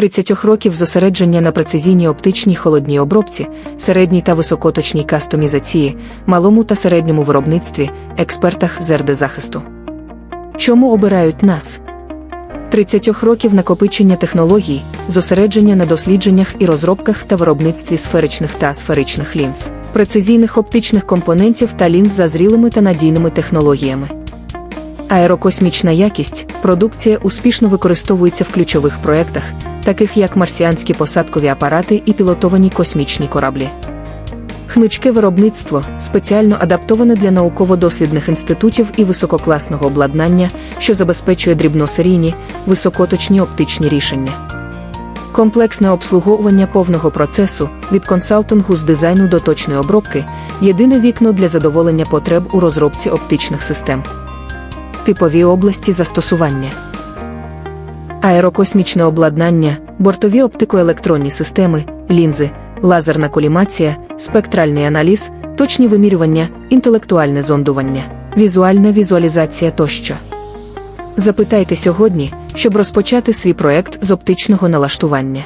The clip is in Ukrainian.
30 років зосередження на прецизійній оптичній холодній обробці, середній та високоточній кастомізації, малому та середньому виробництві, експертах з РД-захисту. Чому обирають нас? 30 років накопичення технологій, зосередження на дослідженнях і розробках та виробництві сферичних та сферичних лінз, прецизійних оптичних компонентів та лінз за зрілими та надійними технологіями. Аерокосмічна якість, продукція успішно використовується в ключових проєктах, таких як марсіанські посадкові апарати і пілотовані космічні кораблі. Гнучке виробництво спеціально адаптоване для науково-дослідних інститутів і висококласного обладнання, що забезпечує дрібносерійні, високоточні оптичні рішення. Комплексне обслуговування повного процесу від консалтингу з дизайну до точної обробки єдине вікно для задоволення потреб у розробці оптичних систем. Типові області застосування. Аерокосмічне обладнання, бортові оптикоелектронні системи, лінзи, лазерна колімація, спектральний аналіз, точні вимірювання, інтелектуальне зондування, візуальна візуалізація тощо. Запитайте сьогодні, щоб розпочати свій проект з оптичного налаштування.